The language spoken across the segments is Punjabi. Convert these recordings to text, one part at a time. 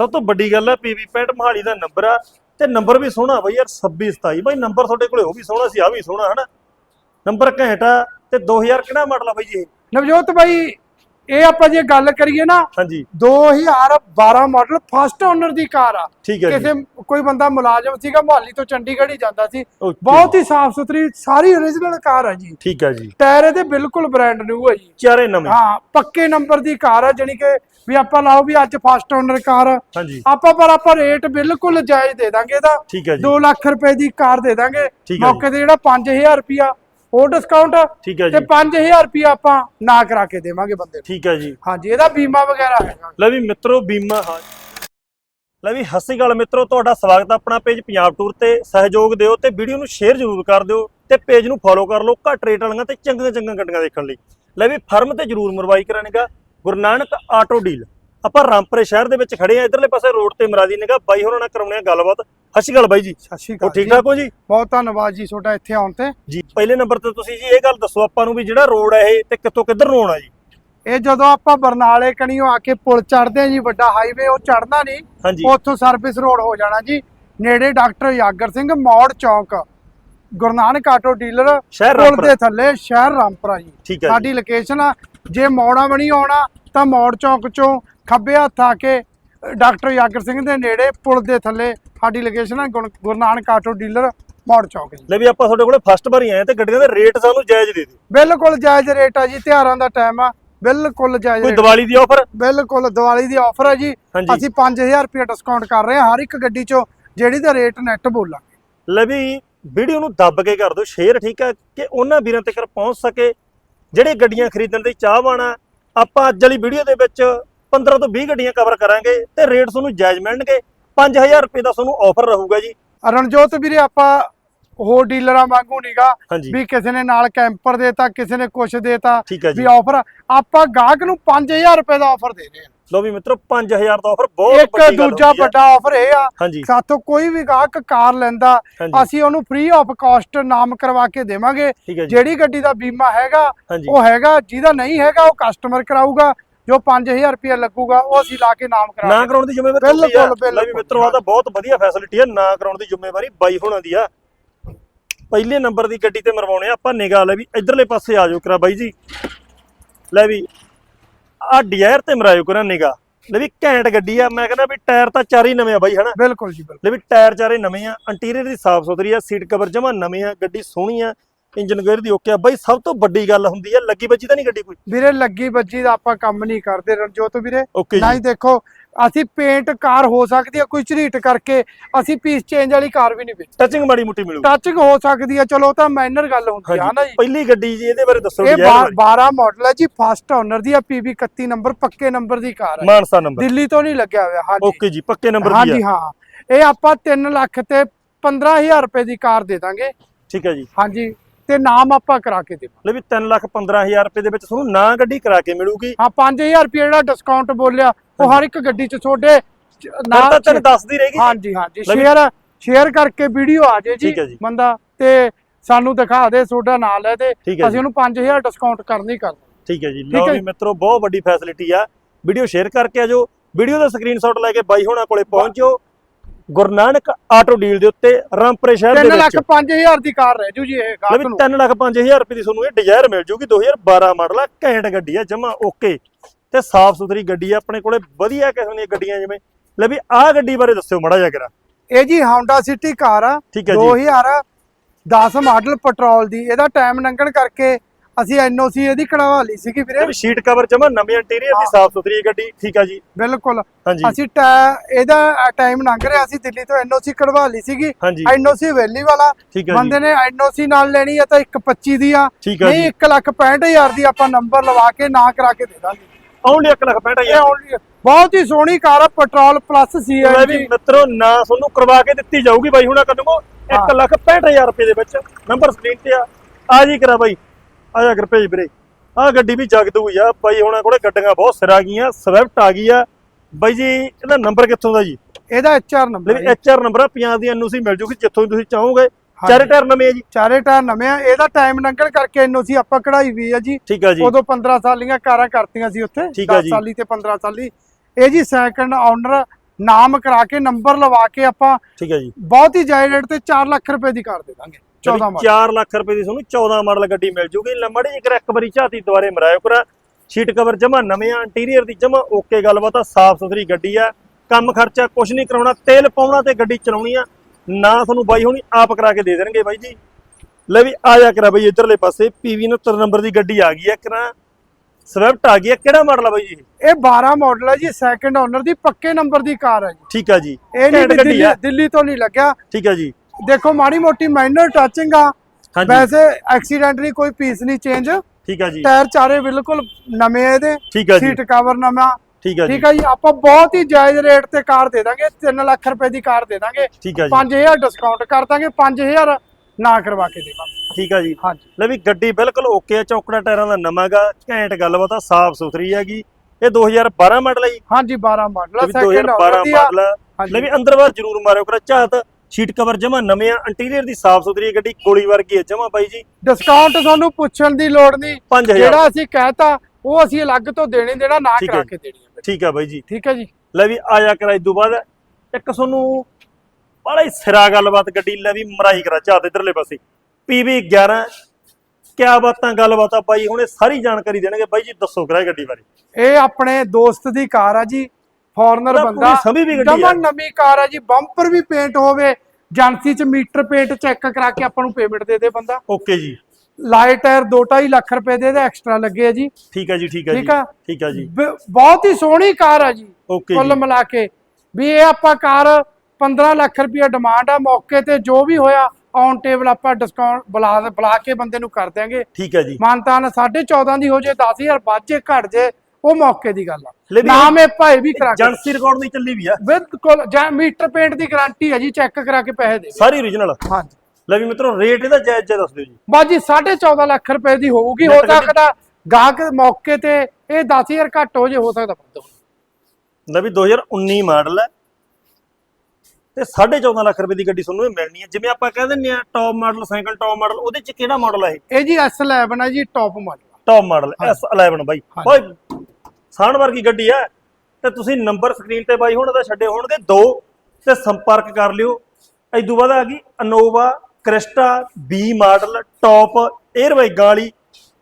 ਸਭ ਤੋਂ ਵੱਡੀ ਗੱਲ ਹੈ ਪੀਵੀ ਪੈਂਟ ਮਹਾਲੀ ਦਾ ਨੰਬਰ ਆ ਤੇ ਨੰਬਰ ਵੀ ਸੋਹਣਾ ਬਈ ਯਾਰ 26 27 ਬਈ ਨੰਬਰ ਤੁਹਾਡੇ ਕੋਲੇ ਉਹ ਵੀ ਸੋਹਣਾ ਸੀ ਆ ਵੀ ਸੋਹਣਾ ਹਨਾ? ਨੰਬਰ ਘੈਂਟ ਆ ਤੇ 2000 ਕਿਹੜਾ ਮਾਡਲ ਆ ਬਈ ਜੀ ਇਹ? ਨਵਜੋਤ ਬਾਈ ਇਹ ਆਪਾਂ ਜੇ ਗੱਲ ਕਰੀਏ ਨਾ ਹਾਂਜੀ। 2012 ਮਾਡਲ ਫਸਟ ਓਨਰ ਦੀ ਕਾਰ ਆ। ਠੀਕ ਹੈ ਜੀ। ਕਿਸੇ ਕੋਈ ਬੰਦਾ ਮੁਲਾਜ਼ਮ ਸੀਗਾ ਮੁਹਾਲੀ ਤੋਂ ਚੰਡੀਗੜ੍ਹ ਹੀ ਜਾਂਦਾ ਸੀ। ਬਹੁਤ ਹੀ ਸਾਫ਼ ਸੁਥਰੀ ਸਾਰੀ ਓਰੀਜਨਲ ਕਾਰ ਆ ਜੀ। ਠੀਕ ਹੈ ਜੀ। ਟਾਇਰ ਇਹਦੇ ਬਿਲਕੁਲ ਬ੍ਰਾਂਡ ਨਿਊ ਹੈ ਜੀ। ਚਾਰੇ ਨਵੇਂ। ਹਾਂ ਪੱਕੇ ਨੰਬਰ ਦੀ ਕਾਰ ਆ ਜਾਣੀ ਕਿ ਵੀ ਆਪਾਂ ਲਾਓ ਵੀ ਅੱਜ ਫਸਟ ਓਨਰ ਕਾਰ। ਆਪਾਂ ਪਰ ਆਪਾਂ ਰੇਟ ਬਿਲਕੁਲ ਜਾਇਜ਼ ਦੇ ਦਾਂਗੇ ਇਹਦਾ। ਠੀਕ ਹੈ ਜੀ। 2 ਲੱਖ ਰੁਪਏ ਦੀ ਕਾਰ ਦੇ ਦਾਂਗੇ। ਮੌਕੇ ਤੇ ਜਿਹੜਾ 5000 ਰੁਪਿਆ ਉਹ ਡਿਸਕਾਊਂਟ ਤੇ ਜੀ। 5000 ਰੁਪਿਆ ਆਪਾਂ ਨਾ ਕਰਾ ਕੇ ਦੇਵਾਂਗੇ ਬੰਦੇ ਨੂੰ। ਠੀਕ ਹੈ ਜੀ। ਹਾਂਜੀ ਇਹਦਾ ਬੀਮਾ ਵਗੈਰਾ ਹੈਗਾ। ਲੈ ਵੀ ਮਿੱਤਰੋ ਬੀਮਾ ਹਾਂ। ਲੈ ਵੀ ਹੱਸੀ ਗੱਲ ਮਿੱਤਰੋ ਤੁਹਾਡਾ ਸਵਾਗਤ ਹੈ ਆਪਣਾ ਪੇਜ ਪੰਜਾਬ ਟੂਰ ਤੇ। ਸਹਿਯੋਗ ਦਿਓ ਤੇ ਵੀਡੀਓ ਨੂੰ ਸ਼ੇਅਰ ਜ਼ਰੂਰ ਕਰ ਦਿਓ ਤੇ ਪੇਜ ਨੂੰ ਫੋਲੋ ਕਰ ਲਓ ਘੱਟ ਰੇਟ ਵਾਲੀਆਂ ਤੇ ਚੰਗੀਆਂ ਚੰਗੀਆਂ ਗੱਡੀਆਂ ਦੇਖਣ ਲਈ। ਲੈ ਵੀ ਫਰਮ ਤੇ ਜ਼ਰੂਰ ਮਰਵਾਈ ਕਰਾਂਗਾ। Guru Nanak auto deal. ਆਪਾਂ ਰਾਮਪੁਰੇ ਸ਼ਹਿਰ ਦੇ ਵਿੱਚ ਖੜੇ ਆ ਇਧਰਲੇ ਪਾਸੇ ਰੋਡ ਤੇ ਮਰਾਦੀ ਨਿਗਾ ਬਾਈ ਹੋਰਾਂ ਨਾਲ ਕਰਾਉਣੇ ਆ ਗੱਲਬਾਤ। ਹੱਸੀ ਗੱਲ ਬਾਈ ਜੀ। ਸਤਿ ਸ਼੍ਰੀ ਅਕਾਲ ਠੀਕ। ਠਾਕ ਹੋ ਜੀ? ਬਹੁਤ ਧੰਨਵਾਦ ਜੀ ਤੁਹਾਡਾ ਇੱਥੇ ਆਉਣ ਤੇ। ਜੀ ਪਹਿਲੇ ਨੰਬਰ ਤੇ ਤੁਸੀਂ ਜੀ ਇਹ ਗੱਲ ਦੱਸੋ ਆਪਾਂ ਨੂੰ ਵੀ ਜਿਹੜਾ ਰੋਡ ਹੈ ਇਹ ਤੇ ਕਿੱਥੋਂ ਕਿੱਧਰ ਨੂੰ ਆਉਣਾ ਜੀ? ਇਹ ਜਦੋਂ ਆਪਾਂ ਬਰਨਾਲੇ ਕਣੀਓ ਆ ਕੇ ਪੁਲ ਚੜਦੇ ਆ ਜੀ ਵੱਡਾ ਹਾਈਵੇ ਉਹ ਚੜਨਾ ਨਹੀਂ। ਉੱਥੋਂ ਸਰਵਿਸ ਰੋਡ ਹੋ ਜਾਣਾ ਜੀ। ਨੇੜੇ ਡਾਕਟਰ ਯਾਗਰ ਸਿੰਘ ਮੌੜ ਚੌਂਕ। ਗੁਰੂ ਨਾਨਕ ਆਟੋ ਡੀਲਰ ਸ਼ਹਿਰ ਪੁਲ ਦੇ ਥੱਲੇ ਸ਼ਹਿਰ ਰਾਮਪੁਰਾ ਜੀ। ਸਾਡੀ ਲੋਕੇਸ਼ਨ ਆ। ਜੇ ਮੌੜਾ ਬਣੀ ਆਉਣਾ ਤਾਂ ਮੌੜ ਚੌਂਕ ਚੋਂ ਖੱਬੇ ਹੱਥ ਆ ਕੇ ਡਾਕਟਰ ਯਾਗਰ ਸਿੰਘ ਦੇ ਨੇੜੇ ਪੁਲ ਦੇ ਥੱਲੇ ਸਾਡੀ ਲੋਕੇਸ਼ਨ ਆ ਗੁਰ- ਨਾਨਕ ਆਟੋ ਡੀਲਰ ਮੌੜ ਚੌਂਕ ਜੀ। ਲੈ ਵੀ ਆਪਾਂ ਤੁਹਾਡੇ ਕੋਲੇ ਫਸਟ ਵਾਰੀ ਆਏ ਤੇ ਗੱਡੀਆਂ ਦੇ ਰੇਟ ਸਾਨੂੰ ਜਾਇਜ਼ ਦੇ ਦਿਓ। ਬਿਲਕੁਲ ਜਾਇਜ਼ ਰੇਟ ਆ ਜੀ ਤਿਉਹਾਰਾਂ ਦਾ ਟਾਈਮ ਆ। ਬਿਲਕੁਲ ਜਾਇਜ਼ ਕੋਈ ਦੀਵਾਲੀ ਦੀ ਆਫਰ ਬਿਲਕੁਲ ਦੀਵਾਲੀ ਦੀ ਆਫਰ ਹੈ ਜੀ। ਅਸੀਂ 5000 ਰੁਪਏ ਡਿਸਕਾਊਂਟ ਕਰ ਰਹੇ ਹਾਂ ਹਰ ਇੱਕ ਗੱਡੀ ਚੋਂ ਜਿਹੜੀ ਦਾ ਰੇਟ ਨੈਟ ਬੋਲਾਂਗੇ। ਲੈ ਵੀ ਵੀਡੀਓ ਨੂੰ ਦੱਬ ਕੇ ਕਰ ਦਿਓ ਸ਼ੇਅਰ ਠੀਕ ਹੈ ਕਿ ਉਹਨਾਂ ਵੀਰਾਂ ਤੱਕ ਪਹੁੰਚ ਸਕੇ ਜਿਹੜੇ ਗੱਡੀਆਂ ਖਰੀਦਣ ਦੀ ਚਾਹਵਾਨ ਆ। ਆਪਾਂ ਅੱਜ ਵਾਲੀ ਵੀਡੀਓ ਦੇ ਵਿੱਚ 15 ਤੋਂ 20 ਗੱਡੀਆਂ ਕਵਰ ਕਰਾਂਗੇ ਤੇ ਰੇਟ ਤੁਹਾਨੂੰ ਜਾਇਜ਼ ਮਿਲਣਗੇ। 5000 ਰੁਪਏ ਦਾ ਤੁਹਾਨੂੰ ਆਫਰ ਰਹੂਗਾ ਜੀ। ਰਣਜੋਤ ਵੀਰੇ ਆਪਾਂ ਹੋਰ ਡੀਲਰਾਂ ਵਾਂਗੂ ਨੀਗਾ ਹਾਂਜੀ। ਵੀ ਕਿਸੇ ਨੇ ਨਾਲ ਕੈਂਪਰ ਦੇਤਾ ਕਿਸੇ ਨੇ ਕੁਛ ਦੇਤਾ ਵੀ ਆਫਰ ਆਪਾਂ ਗਾਹਕ ਨੂੰ 5000 ਰੁਪਏ ਦਾ ਆਫਰ ਦੇ ਰਹੇ ਹਾਂ। ਲੋ ਵੀ ਮਿੱਤਰੋ 5000 ਦਾ ਆਫਰ ਬਹੁਤ ਇੱਕ ਵੱਡੀ ਗੱਲ ਦੂਜਾ ਆ। ਵੱਡਾ ਆਫਰ ਇਹ ਆ ਹਾਂਜੀ। ਸਾਥੋਂ ਕੋਈ ਵੀ ਗਾਹਕ ਕਾਰ ਲੈਂਦਾ ਹਾਂਜੀ। ਅਸੀਂ ਉਹਨੂੰ ਫ੍ਰੀ ਆਫ ਕਾਸਟ ਨਾਮ ਕਰਵਾ ਕੇ ਦੇਵਾਂਗੇ। ਠੀਕ ਹੈ ਜੀ। ਜਿਹੜੀ ਗੱਡੀ ਦਾ ਬੀਮਾ ਹੈਗਾ ਹਾਂਜੀ। ਉਹ ਹੈਗਾ ਜਿਹਦਾ ਨਹੀਂ ਹੈਗਾ ਉਹ ਕਸਟਮਰ ਕਰਾਊਗਾ ਜੋ 5000 ਰੁਪਏ ਲੱਗੂਗਾ ਉਹ ਅਸੀਂ ਲਾ ਕੇ ਨਾਮ ਕਰਾ ਨਾ ਕਰਾਉਣ ਦੀ ਜ਼ਿੰਮੇਵਾਰੀ ਤੁਹਾਡੀ ਆ। ਬਿਲਕੁਲ, ਲੈ ਵੀ ਮਿੱਤਰੋ ਆ ਤਾਂ ਬਹੁਤ ਵਧੀਆ ਫੈਸਿਲਿਟੀ ਆ। ਨਾ ਕਰਾਉਣ ਦੀ ਜ਼ਿੰਮੇਵਾਰੀ ਬਾਈ ਹੋਣਾ ਦੀ ਆ। ਪਹਿਲੇ ਨੰਬਰ ਦੀ ਗੱਡੀ ਤੇ ਮਰਵਾਉਣੇ ਆ ਆਪਾਂ ਨਿਗਾਹ ਲੈ ਵੀ ਇਧਰਲੇ ਪਾਸੇ ਆ ਜਾਓ ਕਰਾ ਬਾਈ ਜੀ। ਲੈ ਵੀ ਆ ਡਿਜ਼ਾਇਰ ਤੇ ਮਰਾਇਓ ਕਰਾ ਨਿਗਾਹ ਲੈ ਵੀ ਘੈਂਟ ਗੱਡੀ ਆ ਮੈਂ ਕਹਿੰਦਾ ਵੀ ਟਾਇਰ ਤਾਂ ਚਾਰੇ ਹੀ ਨਵੇਂ ਆ ਬਾਈ ਹਨਾ? ਬਿਲਕੁਲ ਜੀ ਬਿਲਕੁਲ। ਲੈ ਵੀ ਟਾਇਰ ਚਾਰੇ ਨਵੇਂ ਆ ਇੰਟੀਰੀਅਰ ਦੀ ਸਾਫ਼ ਸੁਥਰੀ ਆ ਸੀਟ ਕਵਰ ਜਮਾ ਨਵੇਂ ਆ ਗੱਡੀ ਸੋਹਣੀ ਆ ਇੰਜਨ ਗੇਅਰ ਦੀ ਓਕੇ ਆ। ਬਾਈ ਸਭ ਤੋਂ ਵੱਡੀ ਗੱਲ ਹੁੰਦੀ ਆ ਲੱਗੀ ਬੱਜੀ ਤਾਂ ਨਹੀਂ ਗੱਡੀ ਕੋਈ? ਵੀਰੇ ਲੱਗੀ ਬੱਜੀ ਦਾ ਆਪਾਂ ਕੰਮ ਨਹੀਂ ਕਰਦੇ ਰਣਜੋਤ ਵੀਰੇ। ਓਕੇ ਨਾ ਹੀ ਦੇਖੋ ਅਸੀਂ ਪੇਂਟ ਕਾਰ ਹੋ ਸਕਦੀ ਹੈ ਕੋਈ ਝਰੀਟ ਕਰਕੇ ਅਸੀਂ ਪੀਸ ਚੇਂਜ ਵਾਲੀ ਕਾਰ ਵੀ ਨਹੀਂ ਵੇਚ। ਟੱਚਿੰਗ ਮਾੜੀ ਮੁੱਟੀ ਮਿਲੂ ਟੱਚਿੰਗ ਹੋ ਸਕਦੀ ਹੈ ਚਲੋ ਤਾਂ ਮਾਈਨਰ ਗੱਲ ਹੁੰਦੀ ਆ ਨਾ ਜੀ? ਪਹਿਲੀ ਗੱਡੀ ਜੀ ਇਹਦੇ ਬਾਰੇ ਦੱਸੋ ਇਹ ਡਿਜ਼ਾਇਰ ਬਾਰੇ 12 ਮਾਡਲ ਹੈ ਜੀ ਫਸਟ ਓਨਰ ਦੀ ਆ ਪੀਬੀ 31 ਨੰਬਰ ਪੱਕੇ ਨੰਬਰ ਦੀ ਕਾਰ ਹੈ ਮਾਨਸਾ ਨੰਬਰ। ਦਿੱਲੀ ਤੋਂ ਨਹੀਂ ਲੱਗਿਆ ਹੋਇਆ ਹਾਂਜੀ। ਓਕੇ ਜੀ ਪੱਕੇ ਨੰਬਰ ਦੀ ਹਾਂਜੀ ਆ ਹਾਂ। ਇਹ ਆਪਾਂ 3 ਲੱਖ ਤੇ 15000 ਰੁਪਏ ਦੀ ਕਾਰ ਦੇ ਦਾਂਗੇ। ਠੀਕ ਹੈ ਜੀ। ਹਾਂਜੀ ਤੇ ਨਾਮ ਆਪਾਂ ਕਰਾ ਕੇ ਦੇਵਾਂਗੇ। ਲੈ ਵੀ 3 ਲੱਖ 15000 ਰੁਪਏ ਦੇ ਵਿੱਚ ਤੁਹਾਨੂੰ ਨਾ ਗੱਡੀ ਕਰਾ ਕੇ ਮਿਲੂਗੀ। ਹਾਂ 5000 ਰੁਪਏ ਜਿਹੜਾ ਡਿਸਕਾਊਂਟ ਬੋਲਿਆ ਉਹ ਹਰ ਇੱਕ ਗੱਡੀ 'ਚ ਤੁਹਾਡੇ ਨਾਲ ਤਾਂ ਤੈਨੂੰ ਦੱਸਦੀ ਰਹੇਗੀ। ਹਾਂਜੀ ਹਾਂਜੀ। ਸ਼ੇਅਰ ਸ਼ੇਅਰ ਕਰਕੇ ਵੀਡੀਓ ਆ ਜੇ ਜੀ। ਬੰਦਾ ਤੇ ਸਾਨੂੰ ਦਿਖਾ ਦੇ ਤੁਹਾਡਾ ਨਾਂ ਲੈ ਦੇ। ਠੀਕ ਹੈ ਅਸੀਂ ਜੀ। ਉਹਨੂੰ 5000 ਡਿਸਕਾਊਂਟ ਕਰਨੀ ਕਰਨਾ ਠੀਕ ਹੈ ਜੀ। ਲਓ ਵੀ। ਮਿੱਤਰੋ ਬਹੁਤ ਵੱਡੀ ਫੈਸਿਲਿਟੀ ਆ। ਵੀਡੀਓ ਸ਼ੇਅਰ ਕਰਕੇ ਆਜੋ ਵੀਡੀਓ ਦਾ ਸਕਰੀਨਸ਼ਾਟ ਲੈ ਕੇ ਬਾਈ ਹੋਣਾ ਕੋਲੇ ਪਹੁੰਚੋ ਗੁਰੂ ਨਾਨਕ ਆਟੋ ਡੀਲ ਦੇ ਉੱਤੇ ਰਾਮਪੁਰੇ ਸ਼ਹਿਰ ਦੇ 3 ਲੱਖ ਵਿੱਚ। 5000 ਦੀ ਕਾਰ ਰਹਿ ਜੂ ਜੀ ਇਹ ਵੀ ਨੂੰ। 3 ਲੱਖ 5000 ਰੁਪਏ ਦੀ ਤੁਹਾਨੂੰ ਇਹ ਡਿਜ਼ਾਇਰ ਮਿਲ ਜੂਗੀ। 2012 ਮਾਡਲ ਆ ਘੈਂਟ ਗੱਡੀ ਆ ਜਮਾ ਓਕੇ ਤੇ ਸਾਫ਼ ਸੁਥਰੀ ਗੱਡੀ ਆ ਆਪਣੇ ਕੋਲੇ ਵਧੀਆ ਕਿਸਮ ਦੀਆਂ ਗੱਡੀਆਂ ਜਿਵੇਂ ਲੈ ਵੀ ਆਹ ਗੱਡੀ ਬਾਰੇ ਦੱਸਿਓ ਮੜਾ ਜਾ ਕਰਾ ਇਹ ਜੀ Honda City ਕਾਰ ਆ ਠੀਕ ਹੈ ਜੀ। 2010 ਮਾਡਲ ਪੈਟਰੋਲ ਦੀ ਇਹਦਾ ਟਾਈਮ ਲੰਘਣ ਕਰਕੇ ਅਸੀਂ ਐਨਓਸੀ ਇਹਦੀ ਕਢਵਾ ਲਈ ਸੀਗੀ ਵੀਰੇ। ਸ਼ੀਟ ਕਵਰ ਜਮਾ ਨਵੇਂ ਇੰਟੀਰੀਅਰ ਦੀ ਸਾਫ਼ ਸੁਥਰੀ ਗੱਡੀ ਠੀਕ ਆ ਜੀ। ਬਿਲਕੁਲ। ਹਾਂਜੀ। ਅਸੀਂ ਟਾ- ਇਹਦਾ ਟਾਈਮ ਲੰਘ ਰਿਹਾ ਅਸੀਂ ਦਿੱਲੀ ਤੋਂ ਐਨਓਸੀ ਕਢਵਾ ਲਈ ਸੀਗੀ। ਹਾਂਜੀ। ਐਨਓਸੀ ਵੈਲੀ ਵਾਲਾ। ਠੀਕ ਆ ਜੀ। ਬੰਦੇ ਨੇ ਐਨਓਸੀ ਨਾਲ ਲੈਣੀ ਹੈ ਤਾਂ 125 ਦੀ ਆ। ਠੀਕ ਆ ਨਹੀਂ ਜੀ 1 ਲੱਖ 65000 ਦੀ ਆਪਾਂ ਨੰਬਰ ਲਵਾ ਕੇ ਨਾ ਕਰਾ ਕੇ ਦੇ ਦਾਂਗੇ। ਓਨਲੀ 1 ਲੱਖ 65 ਇਹ only- ਬਹੁਤ ਹੀ ਸੋਹਣੀ ਕਾਰ ਆ ਪੈਟਰੋਲ ਪਲੱਸ ਮੈਂ ਵੀ ਸੀਐਨਜੀ ਮਿੱਤਰੋ ਨਾ ਤੁਹਾਨੂੰ ਕਰਵਾ ਕੇ ਦਿੱਤੀ ਜਾਊਗੀ ਬਾਈ ਹੁਣਾ ਕਦਮੋ 1 ਹਾਂ। ਲੱਖ 65000 ਰੁਪਏ ਦੇ ਵਿੱਚ। ਨੰਬਰ ਸਕਰੀਨ ਤੇ ਆ। ਆ ਜੀ ਕਰਾ ਬਾਈ। ਆ ਜਾ ਕਰ ਭੇਜ ਵੀਰੇ। ਆ ਗੱਡੀ ਵੀ ਜਗਦੂ ਆ। ਬਾਈ ਹੁਣਾ ਕੋਲੇ ਗੱਡੀਆਂ ਬਹੁਤ ਸਿਰ ਆ ਗਈਆਂ ਸਵਿਫਟ ਆ ਗਈ ਆ। ਬਾਈ ਜੀ ਇਹਦਾ ਨੰਬਰ ਕਿੱਥੋਂ ਦਾ ਜੀ? ਇਹਦਾ ਐਚਆਰ ਨੰਬਰ ਲੈ ਐਚਆਰ ਨੰਬਰ ਆ। ਪੰਜਾਬ ਦੀ ਐਨਓਸੀ ਮਿਲ ਜੂਗੀ ਜਿੱਥੋਂ ਵੀ ਤੁਸੀਂ ਚਾਹੋਗੇ। ਚਾਰੇ ਟਾਇਰ ਨਵੇਂ ਆ ਜੀ? ਚਾਰੇ ਟਾਇਰ ਨਵੇਂ ਆ। ਇਹਦਾ ਟਾਈਮ ਲੰਘਣ ਕਰਕੇ ਐਨਓਸੀ ਆਪਾਂ ਕਢਾਈ ਵੀ ਆ ਜੀ। ਠੀਕ ਆ ਜੀ। ਉਦੋਂ 15 ਸਾਲੀਆਂ ਕਾਰਾਂ ਕਰਤੀਆਂ ਸੀ ਉੱਥੇ। ਠੀਕ ਆ 10 ਜੀ। ਸਾਲੀ ਤੇ 15 ਸਾਲੀ। ਇਹ ਜੀ ਸੈਕੰਡ ਓਨਰ ਨਾਮ ਕਰਾ ਕੇ ਨੰਬਰ ਲਵਾ ਕੇ ਆਪਾਂ ਠੀਕ ਹੈ ਜੀ। ਬਹੁਤ ਹੀ ਜਾਇਜ਼ ਰੇਟ ਤੇ 4 ਲੱਖ ਰੁਪਏ ਦੀ ਕਰ ਦੇ ਦਾਂਗੇ। 14 ਮਾਡਲ 4 ਲੱਖ ਰੁਪਏ ਦੀ ਤੁਹਾਨੂੰ 14 ਮਾਡਲ ਗੱਡੀ ਮਿਲ ਜੂਗੀ। ਲੰਮੜੀ ਜਿਹਾ ਇੱਕ ਵਾਰੀ ਝਾਤੀ ਦੁਆਰੇ ਮਰਾਇਓ ਕਰਾ ਸ਼ੀਟ ਕਵਰ ਜਮਾ ਨਵੇਂ ਆ ਇੰਟੀਰੀਅਰ ਦੀ ਜਮਾ ਓਕੇ ਗੱਲਬਾਤ ਆ ਸਾਫ਼ ਸੁਥਰੀ ਗੱਡੀ ਆ। ਕੰਮ ਖਰਚਾ ਕੁਝ ਨਹੀਂ ਕਰਾਉਣਾ ਤੇਲ ਪਾਉਣਾ ਤੇ ਗੱਡੀ ਚਲਾਉਣੀ ਆ। ਨਾ ਤੁਹਾਨੂੰ ਬਾਈ ਹੁਣੀ ਆਪ ਕਰਾ ਕੇ ਦੇ ਦੇਣਗੇ ਬਾਈ ਜੀ। ਲੈ ਵੀ ਆ ਜਾ ਕਰਾ ਬਾਈ ਇਧਰਲੇ ਪਾਸੇ PV 69 ਨੰਬਰ ਦੀ ਗੱਡੀ ਆ ਗਈ ਆ ਕਰਾ ਸਵਿਫਟ ਆ ਗਈ ਆ ਕਿਹੜਾ ਮਾਡਲ ਆ ਬਾਈ ਜੀ? ਇਹ? ਇਹ 12 ਮਾਡਲ ਹੈ ਜੀ ਸੈਕੰਡ ਓਨਰ ਦੀ ਪੱਕੇ ਨੰਬਰ ਦੀ ਕਾਰ ਹੈ ਜੀ। ਠੀਕ ਆ ਜੀ। ਇਹ ਨਹੀਂ ਗੱਡੀ ਆ। ਦਿੱਲੀ ਤੋਂ ਨਹੀਂ ਲੱਗਿਆ। ਠੀਕ ਆ ਜੀ। ਦੇਖੋ ਮਾੜੀ ਮੋਟੀ ਮਾਈਨਰ ਟੱਚਿੰਗ ਆ। ਵੈਸੇ ਐਕਸੀਡੈਂਟਲੀ ਕੋਈ ਪੀਸ ਨਹੀਂ ਚੇਂਜ ਠੀਕ ਆ ਜੀ। ਟਾਇਰ ਚਾਰੇ ਬਿਲਕੁਲ ਨਵੇਂ ਇਹਦੇ। ਠੀਕ ਆ ਜੀ। ਸੀਟ ਕਵਰ ਨਵਾਂ। ਠੀਕ ਆ ਜੀ। ਠੀਕ ਹੈ ਜੀ ਆਪਾਂ ਬਹੁਤ ਹੀ ਜਾਇਜ਼ ਰੇਟ ਤੇ ਕਾਰ ਦੇ ਦਾਂਗੇ 3 ਲੱਖ ਰੁਪਏ ਦੀ ਕਾਰ ਦੇ ਦਾਂਗੇ। ਠੀਕ ਆ ਜੀ। 5000 ਡਿਸਕਾਊਂਟ ਕਰ ਦਾਂਗੇ 5000 ਨਾ ਕਰਵਾ ਕੇ ਦੇਵਾਂਗੇ। ਠੀਕ ਆ ਜੀ। ਹਾਂਜੀ। ਲੈ ਵੀ ਗੱਡੀ ਬਿਲਕੁਲ ਓਕੇ ਆ ਚੌਕੜਾ ਟਾਇਰਾਂ ਦਾ ਨਵਾਂਗਾ ਘੈਂਟ ਗੱਲਬਾਤ ਆ ਸਾਫ਼ ਸੁਥਰੀ ਹੈਗੀ। ਇਹ 2012 ਮਾਡਲ ਹੈ ਜੀ। ਹਾਂਜੀ 12 ਮਾਡਲ ਸੈਕੰਡ 2012 ਓਨਰ ਦੀ ਆ। ਮਾਡਲ। ਲੈ ਵੀ ਅੰਦਰ ਬਾਹਰ ਜ਼ਰੂਰ ਮਾਰਿਓ ਕਰ ਝਾਤ ਸ਼ੀਟ ਕਵਰ ਜਮਾ ਨਵੇਂ ਆ ਇੰਟੀਰੀਅਰ ਦੀ ਸਾਫ਼ ਸੁਥਰੀ ਗੱਡੀ ਗੋਲੀ ਵਰਗੀ ਹੈ ਜਮਾ ਬਾਈ ਜੀ। ਡਿਸਕਾਊਂਟ ਤੁਹਾਨੂੰ ਪੁੱਛਣ ਦੀ ਲੋੜ ਨਹੀਂ। 5000 ਜਿਹੜਾ ਅਸੀਂ ਕਹਿਤਾ ਉਹ ਅਸੀਂ ਅਲੱਗ ਤੋਂ ਦੇਣੇ ਦੇਣਾ ਨਾ ਕਰਾ ਹੈ। ਕੇ ਦੇਣੀ ਹੈ ਠੀਕ ਆ ਬਾਈ ਜੀ। ਠੀਕ ਹੈ ਜੀ। ਲੈ ਵੀ ਆ ਜਾ ਕਰਾ ਇਦੋਂ ਬਾਅਦ। ਇੱਕ ਤੁਹਾਨੂੰ ਬੜਾ ਹੀ ਸਿਰਾ ਗੱਲਬਾਤ ਗੱਡੀ ਲੈ ਵੀ ਮਰਾਈ ਕਰਾ ਝਾਤ ਇਧਰਲੇ ਪਾਸੇ। PV 11 ਕਿਆ ਬਾਤਾਂ ਗੱਲਬਾਤਾਂ ਬਾਈ ਹੁਣੇ ਸਾਰੀ ਜਾਣਕਾਰੀ ਦੇਣਗੇ। ਬਾਈ ਜੀ ਦੱਸੋ ਕਰਾ ਗੱਡੀ ਬਾਰੇ? ਇਹ ਆਪਣੇ ਦੋਸਤ ਦੀ ਕਾਰ ਆ ਜੀ ਫੋਰਨਰ ਬੰਦਾ। ਸਮੀ ਵੀ ਗੱਡੀ ਆ। ਨਵੀਂ ਕਾਰ ਆ ਜੀ ਬੰਪਰ ਵੀ ਪੇਂਟ ਹੋਵੇ ਏਜੰਸੀ ਚ ਮੀਟਰ ਪੇਂਟ ਚੈੱਕ ਕਰਾ ਕੇ ਆਪਾਂ ਨੂੰ ਪੇਮੈਂਟ ਦੇ ਦੇ ਬੰਦਾ। ਓਕੇ ਜੀ। ਲਾਈਟ ਟਾਇਰ 2.5 ਲੱਖ ਰੁਪਏ ਦੇ ਇਹਦੇ ਐਕਸਟਰਾ ਲੱਗੇ ਆ ਜੀ। ਠੀਕ ਆ ਜੀ ਠੀਕ ਆ ਜੀ ਠੀਕ ਆ। ਠੀਕ ਜੀ। ਬਹੁਤ ਹੀ ਸੋਹਣੀ ਕਾਰ ਆ ਜੀ ਕੁੱਲ ਮਿਲਾ ਕੇ। ਵੀ ਇਹ ਆਪਾਂ ਕਾਰ 15 ਲੱਖ ਰੁਪਏ ਡਿਮਾਂਡ ਆ ਮੌਕੇ ਤੇ ਜੋ ਵੀ ਹੋਇਆ ਔਨ ਟੇਬਲ ਆਪਾਂ ਡਿਸਕਾਊਂਟ ਬੁਲਾ ਬੁਲਾ ਕੇ ਬੰਦੇ ਨੂੰ ਕਰ ਦਿਆਂਗੇ। ਠੀਕ ਆ ਜੀ। ਮਾਨਤਾਨ 14.5 ਦੀ ਹੋ ਜੇ 10000 ਵੱਧ ਜੇ ਘਟ ਜੇ ਉਹ ਮੌਕੇ ਦੀ ਗੱਲ ਆ। ਨਾਮ ਇਹ ਭਾਈ ਵੀ ਕਰਾ ਕੇ। ਏਜੰਸੀ ਰਿਕਾਰਡ ਨਹੀਂ ਚੱਲੀ ਵੀ ਆ। ਬਿਲਕੁਲ ਜਾਂ ਮੀਟਰ ਪੇਂਟ ਦੀ ਗਾਰੰਟੀ ਹੈ ਜੀ ਚੈੱਕ ਕਰਾ ਕੇ ਪੈਸੇ ਦੇ ਸਾਰੀ origignal ਹਾਂਜੀ। ਲੈ ਵੀ ਮਿੱਤਰੋ ਰੇਟ ਇਹਦਾ ਜਾਇਜ਼ ਜਾਇਜ਼ ਦੱਸ ਦਿਓ ਜੀ। ਬਾਜੀ 14.5 ਲੱਖ ਰੁਪਏ ਦੀ ਹੋਊਗੀ ਹੋ ਸਕਦਾ ਗਾਹਕ ਮੌਕੇ ਤੇ ਇਹ 10000 ਘੱਟ ਹੋ ਜੇ ਹੋ ਸਕਦਾ ਵੱਧ। ਲੈ ਵੀ 2019 ਮਾਡਲ ਹੈ। ਤੇ 14.5 ਲੱਖ ਰੁਪਏ ਦੀ ਗੱਡੀ ਤੁਹਾਨੂੰ ਇਹ ਮਿਲਣੀ ਹੈ। ਜਿਵੇਂ ਆਪਾਂ ਕਹਿ ਦਿੰਦੇ ਆ top model cycle top model ਉਹਦੇ ਚ ਕਿਹੜਾ ਮਾਡਲ ਹੈ ਇਹ? ਇਹ ਜੀ S11 ਹੈ ਜੀ top model top model S11 ਬਾਈ। ਬਾਈ ਸਾਣ ਵਰਗੀ ਗੱਡੀ ਹੈ ਤੇ ਤੁਸੀਂ ਨੰਬਰ ਸਕਰੀਨ ਤੇ ਬਾਈ ਹੁਣ ਦਾ ਛੱਡੇ ਹੋਣਗੇ ਦੋ। ਤੇ ਸੰਪਰਕ ਕਰ ਲਿਓ। ਇਦੋਂ ਬਾਅਦ ਆ ਗਈ Innova Crysta, B model, top, air ਬਾਈਕਾਂ ਵਾਲੀ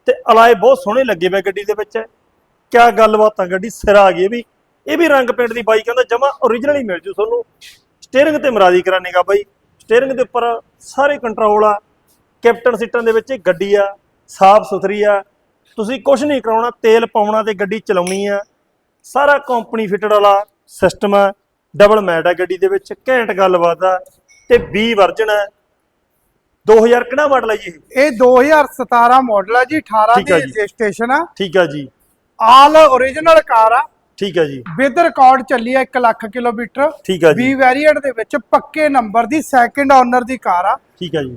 ਤੇ ਅਲਾਏ ਬਹੁਤ ਸੋਹਣੇ ਲੱਗੇ ਵੇ ਗੱਡੀ ਦੇ ਵਿੱਚ। ਕਿਆ ਗੱਲਬਾਤ ਆ ਗੱਡੀ, ਸਿਰ ਆ ਗਈ ਵੀ। ਇਹ ਵੀ ਰੰਗ ਪਿੰਡ ਦੀ ਬਾਈ ਕਹਿੰਦਾ ਜਮਾ origignal ਹੀ ਮਿਲ ਜੂ ਤੁਹਾਨੂੰ। ਸਟੀਅਰਿੰਗ ਤੇ ਮਰਾਦੀ ਕਰਾਨੇਗਾ ਬਾਈ। ਸਟੀਅਰਿੰਗ ਦੇ ਉੱਪਰ ਸਾਰੇ ਕੰਟਰੋਲ ਆ। ਕੈਪਟਨ ਸੀਟਾਂ ਦੇ ਵਿੱਚ ਗੱਡੀ ਆ। ਸਾਫ਼ ਸੁਥਰੀ ਆ। ਤੁਸੀਂ ਕੁਝ ਨਹੀਂ ਕਰਾਉਣਾ, ਤੇਲ ਪਾਉਣਾ ਤੇ ਗੱਡੀ ਚਲਾਉਣੀ ਆ। ਸਾਰਾ ਕੰਪਨੀ ਫਿਟਡ ਵਾਲਾ ਸਿਸਟਮ ਆ। ਡਬਲ ਮੈਟ ਆ ਗੱਡੀ ਦੇ ਵਿੱਚ। ਘੈਂਟ ਗੱਲਬਾਤ ਆ। ਤੇ 20 ਵਰਜਨ ਹੈ 2000 ਕਿਹੜਾ ਮਾਡਲ ਹੈ ਜੀ ਇਹ? ਇਹ 2017 ਮਾਡਲ ਹੈ ਜੀ 18 ਠੀਕ ਆ ਦੀ। ਰਜਿਸਟ੍ਰੇਸ਼ਨ ਆ। ਠੀਕ ਆ ਜੀ। ਆਲ ਓਰੀਜਨਲ ਕਾਰ ਆ। ਠੀਕ ਆ ਜੀ। ਵਿਦ ਰਿਕਾਰਡ ਚੱਲੀ ਆ 1 ਲੱਖ ਕਿਲੋਮੀਟਰ। ਠੀਕ ਆ ਜੀ। ਵੀ ਵੈਰੀਐਂਟ ਦੇ ਵਿੱਚ ਪੱਕੇ ਨੰਬਰ ਦੀ ਸੈਕੰਡ ਓਨਰ ਦੀ ਕਾਰ ਆ। ਠੀਕ ਆ ਜੀ।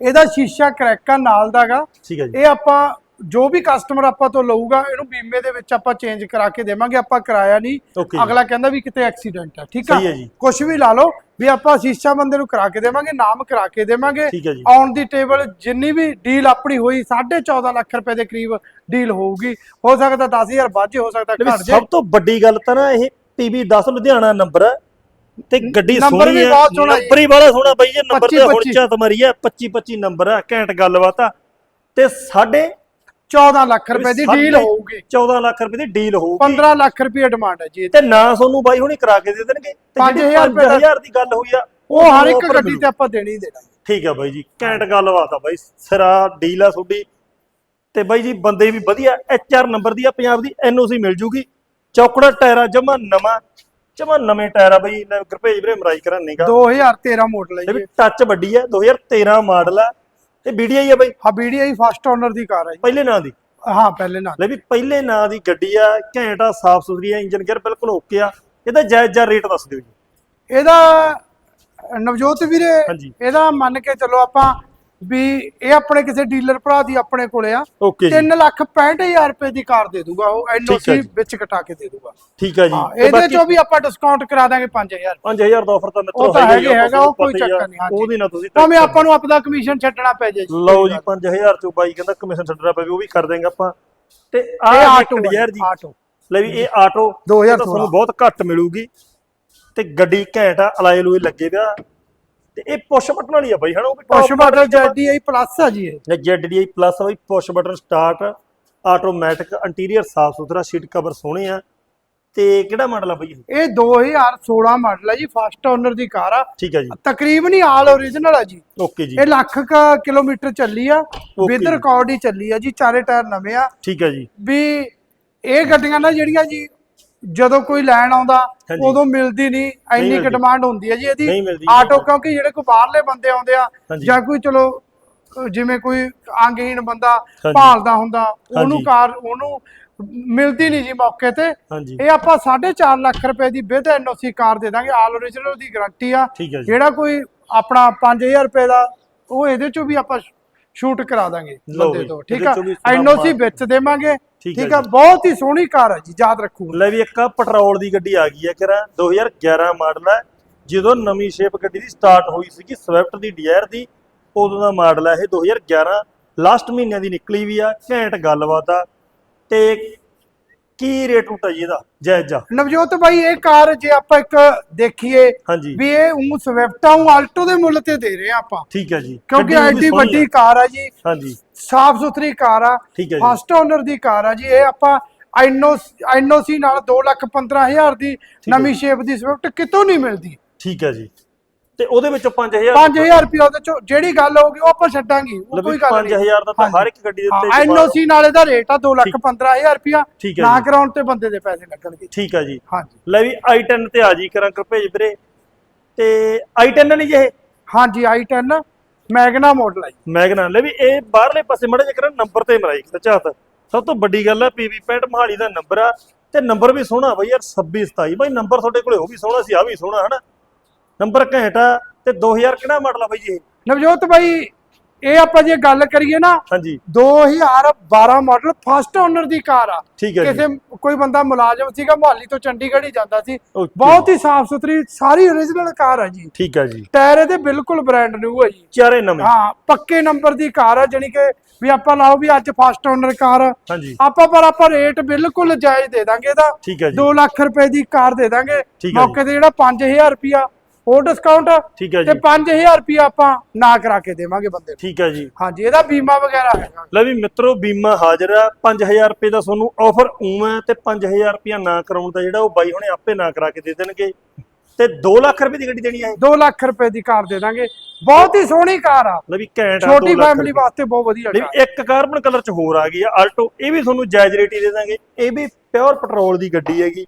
ਇਹਦਾ ਸ਼ੀਸ਼ਾ ਕਰੈਕ ਨਾਲ ਦਾਗਾ ਠੀਕ ਆ ਜੀ। ਇਹ ਆਪਾਂ ਜੋ ਵੀ ਕਸਟਮਰ ਆਪਾਂ ਤੋਂ ਲਊਗਾ ਇਹਨੂੰ ਬੀਮੇ ਦੇ ਵਿੱਚ ਆਪਾਂ ਚੇਂਜ ਕਰਾ ਕੇ ਦੇਵਾਂਗੇ ਆਪਾਂ ਕਰਾਇਆ ਨਹੀਂ ਜੀ। ਅਗਲਾ ਕਹਿੰਦਾ ਵੀ ਕਿਤੇ ਐਕਸੀਡੈਂਟ ਹੈ ਠੀਕ ਆ ਸਹੀ ਹੈ ਜੀ। ਕੁਝ ਵੀ ਲਾ ਲਓ ਵੀ ਆਪਾਂ ਸ਼ੀਸ਼ਾ ਬੰਦੇ ਨੂੰ ਕਰਾ ਕੇ ਦੇਵਾਂਗੇ ਨਾਮ ਕਰਾ ਕੇ ਦੇਵਾਂਗੇ ਠੀਕ ਹੈ ਜੀ। ਔਨ ਦੀ ਟੇਬਲ ਜਿੰਨੀ ਵੀ ਡੀਲ ਆਪਣੀ ਹੋਈ 14.5 ਲੱਖ ਰੁਪਏ ਦੇ ਕਰੀਬ ਡੀਲ ਹੋਊਗੀ ਹੋ ਸਕਦਾ 10000 ਵੱਧ ਜੇ ਹੋ ਸਕਦਾ ਲੈ ਵੀ ਘਟ ਜੇ ਸਭ ਤੋਂ ਵੱਡੀ ਗੱਲ ਤਾਂ ਨਾ ਇਹ PB 10 ਲੁਧਿਆਣਾ ਨੰਬਰ ਹੈ ਤੇ ਗੱਡੀ ਨੰਬਰ ਸੋਹਣੀ ਵੀ ਹੈ ਬਹੁਤ ਸੋਹਣਾ ਜੀ। ਨੰਬਰ ਹੀ ਬੜਾ ਸੋਹਣਾ ਬਈ ਇਹ ਨੰਬਰ ਤੇ 25 ਹੁਣ ਝਾਤ ਮਾਰੀ ਹੈ 25 25 ਨੰਬਰ ਹੈ ਘੈਂਟ ਗੱਲਬਾਤ ਆ ਤੇ ਸਾਡੇ 14 ਲੱਖ ਰੁਪਏ ਦੀ ਡੀਲ ਹੋਊਗੀ। 14 ਲੱਖ ਰੁਪਏ ਦੀ ਡੀਲ ਹੋਊਗੀ। 15 ਲੱਖ ਰੁਪਏ ਡਿਮਾਂਡ ਹੈ ਜੀ। ਤੇ ਨਾ ਤੁਹਾਨੂੰ ਬਾਈ ਹੁਣੀ ਕਰਾ ਕੇ ਦੇ ਦੇਣਗੇ। ਤੇ ਪੰਜ ਜਿਹੜੀ ਹਜ਼ਾਰ ਰੁਪਏ ਦਾ- 5000 ਦੀ ਗੱਲ ਹੋਈ ਆ ਉਹ ਹਰ ਇੱਕ ਗੱਡੀ। ਤੇ ਆਪਾਂ ਦੇਣੀ ਦੇਣਾ ਠੀਕ ਆ ਬਾਈ ਜੀ ਘੈਂਟ ਗੱਲਬਾਤ ਆ ਬਾਈ। ਸਿਰਾ ਡੀਲ ਆ ਤੁਹਾਡੀ। ਤੇ ਬਾਈ ਜੀ ਬੰਦੇ ਵੀ ਵਧੀਆ। ਐਚਆਰ ਨੰਬਰ ਦੀ ਆ ਪੰਜਾਬ ਦੀ ਐਨਓਸੀ ਮਿਲ ਜੂਗੀ। ਚੌਕੜਾ ਟਾਇਰਾ ਜਮਾ ਨਵਾਂ ਜਮਾ ਨਵੇਂ ਟਾਇਰ ਆ ਬਾਈ। ਲੈ ਗੁਰਭੇਜ ਵੀਰੇ ਮਰਾਈ ਕਰਾਨੇਗਾ 2013 ਮਾਡਲ ਹੈ ਇਹ ਵੀ ਟੱਚ ਵੱਡੀ ਆ। 2013 ਮਾਡਲ ਆ। ਤੇ ਵੀਡੀਆਈ ਆ ਬਾਈ। ਹਾਂ BDI ਫਸਟ ਓਨਰ ਦੀ ਕਾਰ ਹੈ ਜੀ। ਪਹਿਲੇ ਨਾਂ ਦੀ? ਹਾਂ ਪਹਿਲੇ ਨਾਲ ਲੈ ਵੀ ਪਹਿਲੇ ਨਾਂ ਦੀ ਗੱਡੀ ਆ ਘੈਂਟ ਆ ਸਾਫ਼ ਸੁਥਰੀ ਆ ਇੰਜਨ ਗੇਅਰ ਬਿਲਕੁਲ ਓਕੇ ਆ। ਇਹਦਾ ਜਾਇਜ਼ ਜਾ ਰੇਟ ਦੱਸ ਦਿਓ ਜੀ। ਇਹਦਾ ਨਵਜੋਤ ਵੀਰੇ। ਇਹਦਾ ਮੰਨ ਕੇ ਚੱਲੋ ਆਪਾਂ ਵੀ ਇਹ ਆਪਣੇ ਕਿਸੇ ਡੀਲਰ ਭਰਾ ਦੀ ਆਪਣੇ ਕੋਲੇ ਆ। ਓਕੇ ਜੀ। 3 ਲੱਖ 65000 ਰੁਪਏ ਦੀ ਕਾਰ ਦੇ ਦੂਗਾ ਉਹ ਐਨਓਸੀ ਜੀ। ਵਿੱਚ ਕਟਾ ਕੇ ਦੇ ਦੂਗਾ। ਠੀਕ ਆ ਜੀ। ਹਾਂ ਤੇ ਇਹਦੇ ਚੋਂ ਵੀ ਆਪਾਂ ਡਿਸਕਾਊਂਟ ਕਰਾ ਦਾਂਗੇ 5000 5000 ਦਾ ਆਫਰ ਤਾਂ ਮਿੱਤਰੋ ਹੈਗਾ ਹੀ ਆ, ਹੈਗਾ, ਉਹ ਕੋਈ ਆ, ਚੱਕਰ ਨਹੀਂ, ਹਾਂਜੀ। ਉਹਦੀ ਨਾ ਤੁਸੀਂ ਭਾਵੇਂ ਆਪਾਂ ਨੂੰ ਆਪਦਾ ਕਮਿਸ਼ਨ ਛੱਡਣਾ ਪੈ ਜੇ ਜੀ। ਲਓ ਜੀ 5000 ਚੋਂ ਬਾਈ ਕਹਿੰਦਾ ਕਮਿਸ਼ਨ ਛੱਡਣਾ ਪਵੇ ਉਹ ਵੀ ਕਰ ਦੇਂਗੇ ਆਪਾਂ। ਤੇ ਆਹ ਆਟੋ ਯਾਰ ਜੀ ਆਟੋ। ਲੈ ਵੀ ਇਹ ਆਟੋ 2016 ਇਹ ਤਾਂ ਤੁਹਾਨੂੰ ਬਹੁਤ ਘੱਟ ਮਿਲੂਗੀ। ਤੇ ਗੱਡੀ ਘੈਂਟ ਆ ਅਲਾਈ ਲੂਈ ਲੱਗੇ ਪਿਆ। ਤੇ ਇਹ ਪੁਸ਼ ਬਟਨ ਵਾਲੀ ਆ ਬਾਈ ਹਨਾ ਉਹ ਵੀ ਪੁਸ਼ ਮਾਡਲ ਜੈਡੀਆਈ ਪਲੱਸ ਆ। ਜੀ ਇਹ। ZDI ਪਲੱਸ ਬਾਈ push button start automatic interior ਸਾਫ਼ ਸੁਥਰਾ ਸੀਟ ਕਵਰ ਸੋਹਣੇ ਆ। ਤੇ ਕਿਹੜਾ ਮਾਡਲ ਆ ਬਾਈ ਇਹ? ਇਹ 2016 ਮਾਡਲ ਹੈ ਜੀ ਫਸਟ ਓਨਰ ਦੀ ਕਾਰ ਆ। ਠੀਕ ਹੈ ਜੀ। ਤਕਰੀਬਨ ਹੀ ਆਲ ਓਰੀਜਨਲ ਆ ਜੀ। ਓਕੇ ਜੀ। ਇਹ ਲੱਖ ਕੁ ਕਿਲੋਮੀਟਰ ਚੱਲੀ ਆ ਵਿਦ। ਰਿਕਾਰਡ ਹੀ ਚੱਲੀ ਆ ਜੀ ਚਾਰੇ ਟਾਇਰ ਨਵੇਂ ਆ। ਠੀਕ ਹੈ ਜੀ। ਵੀ ਇਹ ਗੱਡੀਆਂ ਨਾ ਜਿਹੜੀਆਂ ਜੀ ਜਦੋਂ ਕੋਈ ਲੈਣ ਆਉਂਦਾ। ਉਦੋਂ ਮਿਲਦੀ ਨਹੀਂ ਇੰਨੀ ਕੁ ਮਿਲਦੀ। ਡਿਮਾਂਡ ਹੁੰਦੀ ਹੈ ਜੀ ਇਹਦੀ। ਆਟੋ ਕਿਉਂਕਿ ਜਿਹੜੇ ਕੋਈ ਬਾਹਰਲੇ ਬੰਦੇ ਆਉਂਦੇ ਆ। ਜਾਂ ਕੋਈ ਚਲੋ ਜਿਵੇਂ ਕੋਈ ਅੰਗਹੀਣ ਬੰਦਾ। ਭਾਲਦਾ ਹੁੰਦਾ ਉਹਨੂੰ। ਕਾਰ ਉਹਨੂੰ ਮਿਲਦੀ ਨਹੀਂ ਜੀ ਮੌਕੇ ਤੇ ਇਹ ਆਪਾਂ 4.5 ਲੱਖ ਰੁਪਏ ਦੀ ਵਿਦ ਐਨਓਸੀ ਕਾਰ ਦੇ ਦਾਂਗੇ ਆਲ ਓਰੀਜਨਲ ਦੀ ਗਾਰੰਟੀ ਆ ਜਿਹੜਾ ਕੋਈ ਆਪਣਾ 5000 ਰੁਪਏ ਦਾ ਉਹ ਇਹਦੇ ਚੋਂ ਵੀ ਆਪਾਂ ਸ਼ੂਟ ਕਰਾ ਦਾਂਗੇ ਬੰਦੇ ਤੋਂ ਠੀਕ ਆ ਐਨਓਸੀ ਵਿੱਚ ਦੇਵਾਂਗੇ ਠੀਕ ਆ। ਬਹੁਤ ਹੀ ਸੋਹਣੀ ਕਾਰ ਹੈ ਜੀ ਯਾਦ ਰੱਖੋ। ਲੈ ਵੀ ਇੱਕ ਪੈਟਰੋਲ ਦੀ ਗੱਡੀ ਆ ਗਈ ਹੈ ਕਿਰਾ 2011 ਮਾਡਲ ਹੈ। ਜਦੋਂ ਨਵੀਂ ਸ਼ੇਪ ਗੱਡੀ ਦੀ ਸਟਾਰਟ ਹੋਈ ਸੀਗੀ ਸਵਿਫਟ ਦੀ ਡਿਜ਼ਾਇਰ ਦੀ ਉਦੋਂ ਦਾ ਮਾਡਲ ਹੈ ਇਹ 2011 ਲਾਸਟ ਮਹੀਨਿਆਂ ਦੀ ਨਿਕਲੀ ਵੀ ਆ ਘੈਂਟ ਗੱਲਬਾਤ ਆ। ਤੇ ਕੀ ਰੇਟ ਹੈ ਜੀ ਇਹਦਾ ਜਾਇਜ਼ ਨਵਜੋਤ ਬਾਈ ਇਹ ਕਾਰ ਜੇ ਆਪਾਂ ਇੱਕ ਦੇਖੀਏ ਹਾਂਜੀ। ਵੀ ਇਹ ਉਹ ਸਵਿਫਟ ਉਹ ਆਲਟੋ ਦੇ ਮੁੱਲ ਤੇ ਦੇ ਰਹੇ ਆ ਆਪਾਂ। ਠੀਕ ਹੈ ਜੀ। ਕਿਉਂਕਿ ਐਡੀ ਵੱਡੀ। ਕਾਰ ਆ ਜੀ। ਹਾਂਜੀ। ਸਾਫ਼ ਸੁਥਰੀ ਕਾਰ ਆ। ਫਸਟ ਓਨਰ ਦੀ ਕਾਰ ਆ ਜੀ। ਇਹ ਆਪਾਂ ਐਨਓਸੀ ਨਾਲ 215000 ਦੀ ਹੈ ਨਵੀਂ ਸ਼ੇਪ ਦੀ ਸਵਿਫਟ ਕਿਤੋਂ ਨਹੀਂ ਮਿਲਦੀ। ਠੀਕ ਹੈ ਜੀ। ਤੇ ਉਹਦੇ ਵਿੱਚੋਂ 5000 5000 ਰੁਪਏ ਉਹਦੇ ਚੋਂ ਜਿਹੜੀ ਗੱਲ ਹੋਊਗੀ ਉਹ ਆਪਾਂ ਛੱਡਾਂਗੇ ਉਹ ਕੋਈ ਗੱਲ ਨਹੀਂ 5000 ਦਾ ਤਾਂ ਹਰ ਇੱਕ ਗੱਡੀ ਦੇ ਉੱਤੇ ਐਨਓਸੀ ਨਾਲ ਇਹਦਾ ਰੇਟ ਆ 215000 ਰੁਪਿਆ ਠੀਕ। ਹੈ ਨਾ ਜੀ। ਕਰਾਉਣ ਤੇ ਬੰਦੇ ਦੇ ਪੈਸੇ ਲੱਗਣਗੇ। ਠੀਕ ਹੈ ਜੀ। ਹਾਂਜੀ। ਲੈ ਵੀ i10 ਤੇ ਆ ਜੀ ਕਰਾਂ ਕਰ ਭੇਜ ਵੀਰੇ। ਤੇ i10 ਨਹੀਂ ਜੇ ਇਹ? ਹਾਂਜੀ i10 ਮੈਗਨਾ ਮਾਡਲ ਹੈ ਜੀ। ਮੈਗਨਾ ਲੈ ਵੀ ਇਹ ਬਾਹਰਲੇ ਪਾਸੇ ਮੜਾ ਜਿਹਾ ਨੰਬਰ ਤੇ ਮਰਾਈ ਸੱਚਾਤ ਸਭ ਤੋਂ ਵੱਡੀ ਗੱਲ ਹੈ ਪੀਵੀ 65 ਮਹਾਲੀ ਦਾ ਨੰਬਰ ਆ ਤੇ ਨੰਬਰ ਵੀ ਸੋਹਣਾ ਬਈ ਯਾਰ 26 27 ਬਈ ਨੰਬਰ ਤੁਹਾਡੇ ਕੋਲੇ ਉਹ ਵੀ ਸੋਹਣਾ ਸੀ ਆ ਵੀ ਸੋਹਣਾ ਹਨਾ? ਨੰਬਰ ਘੈਂਟ ਆ ਤੇ 2000 ਕਿਹੜਾ ਮਾਡਲ ਆ ਬਈ ਜੀ ਇਹ? ਨਵਜੋਤ ਭਾਈ ਇਹ ਆਪਾਂ ਜੇ ਗੱਲ ਕਰੀਏ ਨਾ ਹਾਂਜੀ। 2012 ਮਾਡਲ ਫਸਟ ਓਨਰ ਦੀ ਕਾਰ ਆ। ਠੀਕ ਹੈ ਕਿਸੇ ਕੋਈ ਬੰਦਾ ਮੁਲਾਜ਼ਮ ਸੀਗਾ ਮੁਹਾਲੀ ਤੋਂ ਚੰਡੀਗੜ੍ਹ ਹੀ ਜਾਂਦਾ ਸੀ। Okay, ਬਹੁਤ ਹੀ ਸਾਫ਼ ਸੁਥਰੀ ਸਾਰੀ ਓਰੀਜਨਲ ਕਾਰ ਆ ਜੀ। ਠੀਕ ਹੈ ਜੀ। ਟਾਇਰ ਇਹਦੇ ਬਿਲਕੁਲ ਬ੍ਰਾਂਡ ਨਿਊ ਹੈ ਜੀ। ਚਾਰੇ ਨਵੇਂ। ਹਾਂ ਪੱਕੇ ਨੰਬਰ ਦੀ ਕਾਰ ਆ ਜਾਣੀ ਕਿ ਵੀ ਆਪਾਂ ਲਾਓ ਵੀ ਅੱਜ ਫਸਟ ਓਨਰ ਕਾਰ ਆ। ਹਾਂਜੀ। ਆਪਾਂ ਪਰ ਆਪਾਂ ਰੇਟ ਬਿਲਕੁਲ ਜਾਇਜ਼ ਦੇ ਦਾਂਗੇ ਇਹਦਾ। ਠੀਕ ਹੈ ਜੀ। 2 ਲੱਖ ਰੁਪਏ ਦੀ ਕਾਰ ਦੇ ਦਾਂਗੇ। ਠੀਕ ਹੈ ਮੌਕੇ ਤੇ ਜਿਹੜਾ 5000 ਰੁਪਿਆ ਉਹ ਡਿਸਕਾਊਂਟ ਠੀਕ ਹੈ ਤੇ ਜੀ। 5000 ਰੁਪਿਆ ਆਪਾਂ ਨਾ ਕਰਾ ਕੇ ਦੇਵਾਂਗੇ ਬੰਦੇ ਨੂੰ। ਠੀਕ ਹੈ ਜੀ। ਹਾਂਜੀ ਇਹਦਾ ਬੀਮਾ ਵਗੈਰਾ ਹੈਗਾ। ਲੈ ਵੀ ਮਿੱਤਰੋ ਬੀਮਾ ਹਾਜ਼ਰ ਆ। 5000 ਰੁਪਏ ਦਾ ਤੁਹਾਨੂੰ ਆਫਰ ਉਂ ਹੈ ਤੇ 5000 ਰੁਪਿਆ ਨਾ ਕਰਾਉਣ ਦਾ ਜਿਹੜਾ ਉਹ ਬਾਈ ਹੁਣੇ ਆਪੇ ਨਾ ਕਰਾ ਕੇ ਦੇ ਦੇਣਗੇ। ਤੇ 2 ਲੱਖ ਰੁਪਏ ਦੀ ਗੱਡੀ ਦੇਣੀ ਹੈ 2 ਲੱਖ ਰੁਪਏ ਦੀ ਕਾਰ ਦੇ ਦਾਂਗੇ। ਬਹੁਤ ਹੀ ਸੋਹਣੀ ਕਾਰ ਆ। ਲੈ ਵੀ ਘੈਂਟ ਆ ਛੋਟੀ 2 ਲੱਖ ਫੈਮਿਲੀ ਰੁਪਏ। ਵਾਸਤੇ ਬਹੁਤ ਵਧੀਆ ਕਾਰ ਵੀ ਇੱਕ ਕਾਰਬਨ ਕਲਰ ਚ ਹੋਰ ਆ ਗਈ ਆ ਆਲਟੋ ਇਹ ਵੀ ਤੁਹਾਨੂੰ ਜਾਇਜ਼ ਰੇਟ ਹੀ ਦੇ ਦਾਂਗੇ। ਇਹ ਵੀ ਪਿਓਰ ਪੈਟਰੋਲ ਦੀ ਗੱਡੀ ਹੈਗੀ।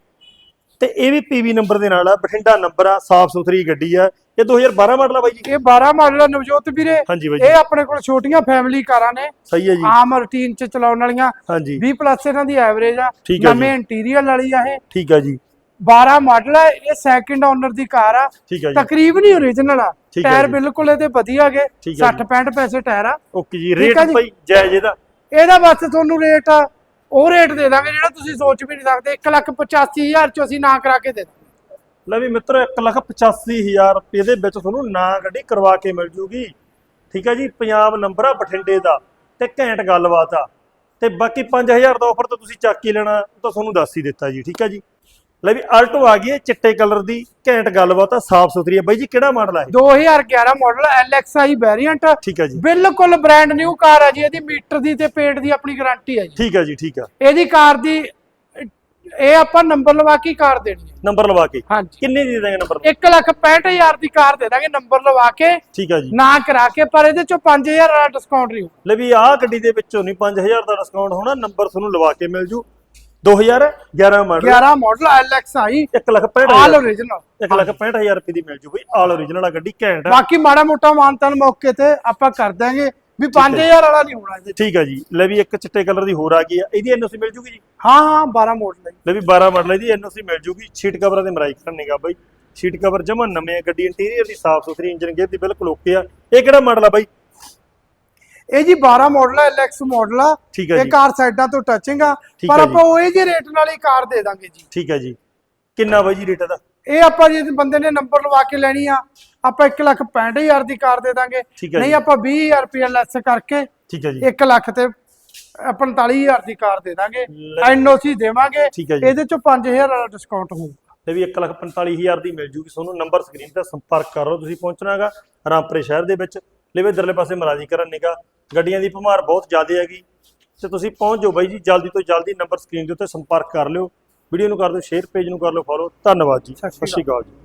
ਤੇ ਇਹ ਵੀ ਪੀਵੀ ਨੰਬਰ ਦੇ ਨਾਲ ਆ ਬਠਿੰਡਾ ਨੰਬਰ ਆ ਸਾਫ਼ ਸੁਥਰੀ ਗੱਡੀ ਆ। ਇਹ 2012 ਮਾਡਲ ਆ ਬਾਈ ਜੀ। ਇਹ 12 ਮਾਡਲ ਨਵਜੋਤ ਵੀਰੇ। ਹਾਂਜੀ ਬਾਈ ਜੀ। ਇਹ ਆਪਣੇ ਕੋਲ ਛੋਟੀਆਂ ਫੈਮਿਲੀ ਕਾਰਾਂ ਨੇ। ਸਹੀ ਹੈ ਜੀ। ਆਮ ਰੂਟੀਨ ਚ ਚਲਾਉਣ ਵਾਲੀਆਂ। ਹਾਂਜੀ। 20 ਪਲੱਸ ਇਹਨਾਂ ਦੀ ਐਵਰੇਜ ਆ। ਠੀਕ ਹੈ ਜੀ। ਨਵੇਂ ਇੰਟੀਰੀਅਰ ਵਾਲੀ ਆ ਇਹ। ਠੀਕ ਹੈ ਜੀ। 12 ਮਾਡਲ ਆ ਇਹ ਸੈਕਿੰਡ ਓਨਰ ਦੀ ਕਾਰ ਆ। ਠੀਕ ਹੈ ਜੀ। ਤਕਰੀਬਨ ਹੀ ਓਰੀਜਨਲ ਆ। ਠੀਕ ਟਾਇਰ ਜੀ। ਬਿਲਕੁਲ ਇਹਦੇ ਵਧੀਆ ਗਏ। ਠੀਕ ਹੈ 60 65 ਪੈਸੇ ਟਾਇਰ ਆ। ਓਕੇ ਜੀ। ਠੀਕ ਆ ਰੇਟ ਜੀ। ਭਾਈ ਜਾਇਜ਼ ਇਹਦਾ। ਇਹਦਾ ਬਸ ਤੁਹਾਨੂੰ ਰੇਟ ਉਹ ਰੇਟ ਦੇ ਦਾਂਗੇ ਜਿਹੜਾ ਤੁਸੀਂ ਸੋਚ ਵੀ ਨਹੀਂ ਸਕਦੇ। 185000 ਚ ਅਸੀਂ ਨਾ ਕਰਾ ਕੇ ਦੇ ਦਾਂਗੇ। ਲੈ ਵੀ ਮਿੱਤਰੋ 185000 ਰੁਪਏ ਦੇ ਵਿੱਚ ਤੁਹਾਨੂੰ ਨਾ ਗੱਡੀ ਕਰਵਾ ਕੇ ਮਿਲ ਜੂਗੀ। ਠੀਕ ਹੈ ਜੀ? ਪੰਜਾਬ ਨੰਬਰ ਆ ਬਠਿੰਡੇ ਦਾ ਤੇ ਘੈਂਟ ਗੱਲਬਾਤ ਆ। ਤੇ ਬਾਕੀ 5000 ਦਾ ਆਫਰ ਤਾਂ ਤੁਸੀਂ ਚੱਕ ਹੀ ਲੈਣਾ, ਉਹ ਤਾਂ ਤੁਹਾਨੂੰ ਦੱਸ ਹੀ ਦਿੱਤਾ ਜੀ। ਠੀਕ ਹੈ ਜੀ? ਲੈ ਵੀ ਆਲਟੋ ਆ ਗਈ ਹੈ ਚਿੱਟੇ ਕਲਰ ਦੀ ਘੈਂਟ ਗੱਲਬਾਤ ਆ ਸਾਫ਼ ਸੁਥਰੀ ਹੈ ਬਾਈ ਜੀ ਕਿਹੜਾ ਮਾਡਲ ਇਹ? 2011 ਮਾਡਲ LXI ਵੈਰੀਐਂਟ ਠੀਕ ਹੈ ਜੀ। ਬਿਲਕੁਲ ਬ੍ਰਾਂਡ ਨਿਊ ਕਾਰ ਆ ਜੀ ਇਹਦੀ ਮੀਟਰ ਦੀ ਤੇ ਪੇਟ ਦੀ ਆਪਣੀ ਗਾਰੰਟੀ ਹੈ ਜੀ। ਠੀਕ ਹੈ ਜੀ ਠੀਕ ਆ। ਇਹਦੀ ਕਾਰ ਦੀ ਇਹ ਆਪਾਂ ਨੰਬਰ ਲਵਾ ਕੇ ਹੀ ਕਾਰ ਦੇਣੀ ਹੈ ਨੰਬਰ ਲਵਾ ਕੇ? ਹਾਂਜੀ। ਕਿੰਨੇ ਦੀ ਦੇ ਦਾਂਗੇ ਨੰਬਰ 165000 ਦੀ ਕਾਰ ਦੇ ਦਾਂਗੇ ਨੰਬਰ ਲਵਾ ਕੇ। ਠੀਕ ਹੈ ਜੀ। ਨਾ ਕਰਾ ਕੇ ਪਰ ਇਹਦੇ ਚੋਂ 5000 ਵਾਲਾ ਡਿਸਕਾਊਂਟ ਹੋਊ ਲੈ ਵੀ ਆਹ ਗੱਡੀ ਦੇ ਵਿੱਚੋਂ ਨਹੀਂ 5000 ਦਾ ਡਿਸਕਾਊਂਟ ਹੋਣਾ ਨੰਬਰ ਤੁਹਾਨੂੰ ਲਵਾ ਕੇ ਮਿਲ ਜੂ। 2011 ਮਾਡਲ 11 ਮਾਡਲ LXI 1 ਲੱਖ ਆਲ 65000 ਓਰੀਜਨਲ ਇੱਕ ਲੱਖ 65000 ਰੁਪਏ ਦੀ ਮਿਲ ਜੂ ਬਈ। ਆਲ ਓਰੀਜਨਲ ਆ ਗੱਡੀ ਘੈਂਟ ਆ। ਬਾਕੀ ਮਾੜਾ ਮੋਟਾ ਮਾਨਤਨ ਮੌਕੇ ਤੇ ਆਪਾਂ ਕਰ ਦਾਂਗੇ ਵੀ 5000 ਵਾਲਾ ਨਹੀਂ ਹੋਣਾ ਇਹਦੇ। ਠੀਕ ਹੈ ਜੀ। ਲੈ ਵੀ ਇੱਕ ਚਿੱਟੇ ਕਲਰ ਦੀ ਹੋਰ ਆ ਗਈ ਆ। ਇਹਦੀ ਐਨਓਸੀ ਮਿਲ ਜੂਗੀ ਜੀ? ਹਾਂ ਹਾਂ 12 ਮਾਡਲ ਹੈ ਲੈ ਵੀ 12 ਮਾਡਲ ਇਹਦੀ ਐਨਓਸੀ ਮਿਲ ਜੂਗੀ। ਸੀਟ ਕਵਰਾਂ ਦੇ ਮਰਾਈ ਕਰਨੇਗਾ ਬਾਈ। ਸੀਟ ਕਵਰ ਜਮਾ ਨਵੇਂ ਆ। ਗੱਡੀ ਇੰਟੀਰੀਅਰ ਦੀ ਸਾਫ਼ ਸੁਥਰੀ ਇੰਜਨ ਗੇਅਰ ਦੀ ਬਿਲਕੁਲ ਓਕੇ ਆ। ਇਹ ਕਿਹੜਾ ਮਾਡਲ ਆ ਬਾਈ? ਇਹ ਜੀ 12 ਮਾਡਲ ਹੈ LX ਮਾਡਲ ਆ ਠੀਕ ਹੈ ਇਹ ਕਾਰ ਸਾਈਡਾਂ ਤੋਂ ਟੱਚਿੰਗ ਆ ਪਰ ਆਪਾਂ ਉਹ ਜੀ ਰੇਟ ਨਾਲ ਹੀ ਕਾਰ ਦੇ ਦਾਂਗੇ ਜੀ। ਠੀਕ ਹੈ ਜੀ। ਕਿੰਨਾ ਬਾਈ ਜੀ ਰੇਟ ਇਹਦਾ? ਇਹ ਆਪਾਂ ਜੇ ਬੰਦੇ ਨੇ ਨੰਬਰ ਲਵਾ ਕੇ ਲੈਣੀ ਆ ਆਪਾਂ 165000 ਦੀ ਕਾਰ ਦੇ ਦਾਂਗੇ। ਨਹੀਂ। ਆਪਾਂ 20000 ਰੁਪਏ ਲੈਸ ਕਰਕੇ ਠੀਕ ਹੈ ਜੀ। 1 ਲੱਖ ਤੇ 45000 ਦੀ ਕਾਰ ਦੇ ਦਾਂਗੇ। ਐਨਓਸੀ ਦੇਵਾਂਗੇ। ਇਹਦੇ ਚੋਂ 5000 ਵਾਲਾ ਡਿਸਕਾਊਂਟ ਹੋਊਗਾ। ਤੇ ਵੀ 145000 ਦੀ ਮਿਲ ਜੂਗੀ। ਤੁਹਾਨੂੰ ਨੰਬਰ ਸਕਰੀਨ ਤੇ ਸੰਪਰਕ ਕਰ ਤੁਸੀਂ ਪਹੁੰਚਣਾ ਹੈਗਾ ਰਾਮਪੁਰੇ ਸ਼ਹਿਰ ਦੇ ਵਿੱਚ। ਲਿਵੇ ਦਰਲੇ ਪਾਸੇ ਮਰਾਜੀ ਕਰਨ ਨਿਗਾ ਗੱਡੀਆਂ ਦੀ ਭਮਾਰ ਬਹੁਤ ਜ਼ਿਆਦਾ ਹੈਗੀ। ਤੇ ਤੁਸੀਂ ਪਹੁੰਚ ਜਾਓ ਬਾਈ ਜੀ ਜਲਦੀ ਤੋਂ ਜਲਦੀ ਨੰਬਰ ਸਕਰੀਨ ਦੇ ਉੱਤੇ ਸੰਪਰਕ ਕਰ ਲਿਓ। ਵੀਡੀਓ ਨੂੰ ਕਰ ਦਿਓ ਸ਼ੇਅਰ ਪੇਜ ਨੂੰ ਕਰ ਲਓ ਫੋਲੋ ਧੰਨਵਾਦ ਜੀ। ਸਤਿ ਸ਼੍ਰੀ ਅਕਾਲ ਜੀ।